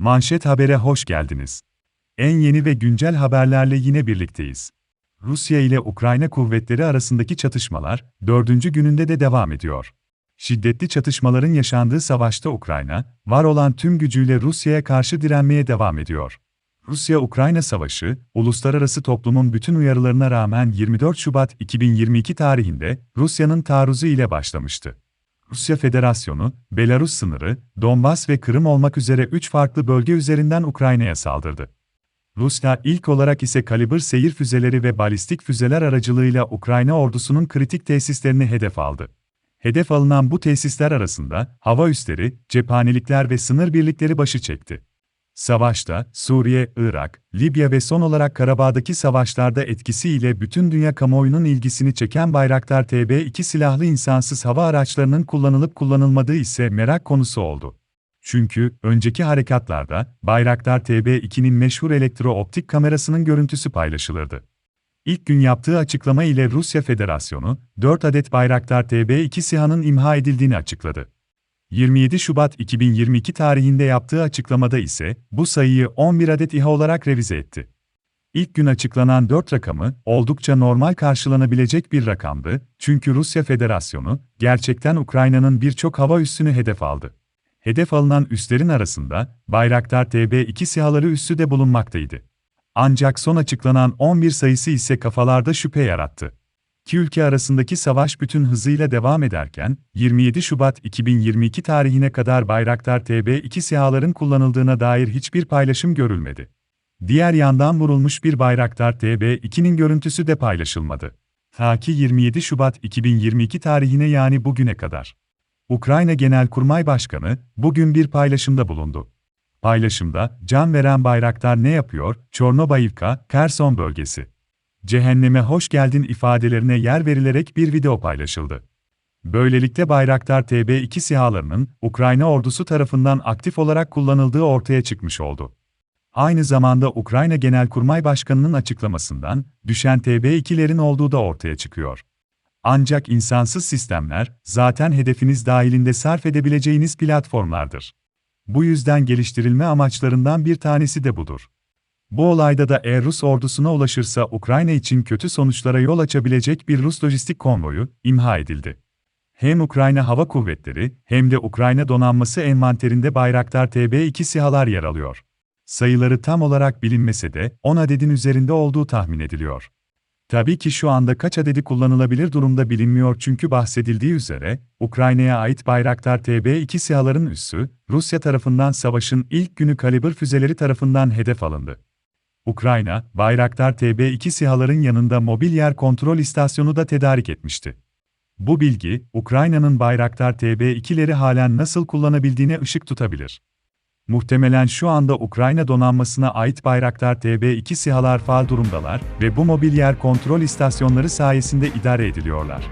Manşet Haber'e hoş geldiniz. En yeni ve güncel haberlerle yine birlikteyiz. Rusya ile Ukrayna kuvvetleri arasındaki çatışmalar, dördüncü gününde de devam ediyor. Şiddetli çatışmaların yaşandığı savaşta Ukrayna, var olan tüm gücüyle Rusya'ya karşı direnmeye devam ediyor. Rusya-Ukrayna savaşı, uluslararası toplumun bütün uyarılarına rağmen 24 Şubat 2022 tarihinde Rusya'nın taarruzu ile başlamıştı. Rusya Federasyonu, Belarus sınırı, Donbas ve Kırım olmak üzere üç farklı bölge üzerinden Ukrayna'ya saldırdı. Rusya ilk olarak ise kalibr seyir füzeleri ve balistik füzeler aracılığıyla Ukrayna ordusunun kritik tesislerini hedef aldı. Hedef alınan bu tesisler arasında hava üsleri, cephanelikler ve sınır birlikleri başı çekti. Savaşta, Suriye, Irak, Libya ve son olarak Karabağ'daki savaşlarda etkisiyle bütün dünya kamuoyunun ilgisini çeken Bayraktar TB2 silahlı insansız hava araçlarının kullanılıp kullanılmadığı ise merak konusu oldu. Çünkü, önceki harekatlarda, Bayraktar TB2'nin meşhur elektro-optik kamerasının görüntüsü paylaşılırdı. İlk gün yaptığı açıklama ile Rusya Federasyonu, 4 adet Bayraktar TB2 SİHA'nın imha edildiğini açıkladı. 27 Şubat 2022 tarihinde yaptığı açıklamada ise bu sayıyı 11 adet İHA olarak revize etti. İlk gün açıklanan 4 rakamı oldukça normal karşılanabilecek bir rakamdı çünkü Rusya Federasyonu gerçekten Ukrayna'nın birçok hava üssünü hedef aldı. Hedef alınan üslerin arasında Bayraktar TB2 SİHA'ları üssü de bulunmaktaydı. Ancak son açıklanan 11 sayısı ise kafalarda şüphe yarattı. İki ülke arasındaki savaş bütün hızıyla devam ederken, 27 Şubat 2022 tarihine kadar Bayraktar TB2 SİHA'ların kullanıldığına dair hiçbir paylaşım görülmedi. Diğer yandan vurulmuş bir Bayraktar TB2'nin görüntüsü de paylaşılmadı. Ta ki 27 Şubat 2022 tarihine yani bugüne kadar. Ukrayna Genelkurmay Başkanı, bugün bir paylaşımda bulundu. Paylaşımda, can veren Bayraktar ne yapıyor, Çornobayivka, Kherson bölgesi. Cehenneme hoş geldin ifadelerine yer verilerek bir video paylaşıldı. Böylelikle Bayraktar TB2 SİHA'larının Ukrayna ordusu tarafından aktif olarak kullanıldığı ortaya çıkmış oldu. Aynı zamanda Ukrayna Genelkurmay Başkanı'nın açıklamasından düşen TB2'lerin olduğu da ortaya çıkıyor. Ancak insansız sistemler zaten hedefiniz dahilinde sarf edebileceğiniz platformlardır. Bu yüzden geliştirilme amaçlarından bir tanesi de budur. Bu olayda da eğer Rus ordusuna ulaşırsa Ukrayna için kötü sonuçlara yol açabilecek bir Rus lojistik konvoyu imha edildi. Hem Ukrayna Hava Kuvvetleri hem de Ukrayna donanması envanterinde Bayraktar TB2 SİHA'lar yer alıyor. Sayıları tam olarak bilinmese de 10 adedin üzerinde olduğu tahmin ediliyor. Tabii ki şu anda kaç adedi kullanılabilir durumda bilinmiyor çünkü bahsedildiği üzere, Ukrayna'ya ait Bayraktar TB2 SİHA'ların üssü, Rusya tarafından savaşın ilk günü kalibr füzeleri tarafından hedef alındı. Ukrayna, Bayraktar TB2 SİHA'ların yanında mobil yer kontrol istasyonu da tedarik etmişti. Bu bilgi, Ukrayna'nın Bayraktar TB2'leri halen nasıl kullanabildiğine ışık tutabilir. Muhtemelen şu anda Ukrayna donanmasına ait Bayraktar TB2 SİHA'lar faal durumdalar ve bu mobil yer kontrol istasyonları sayesinde idare ediliyorlar.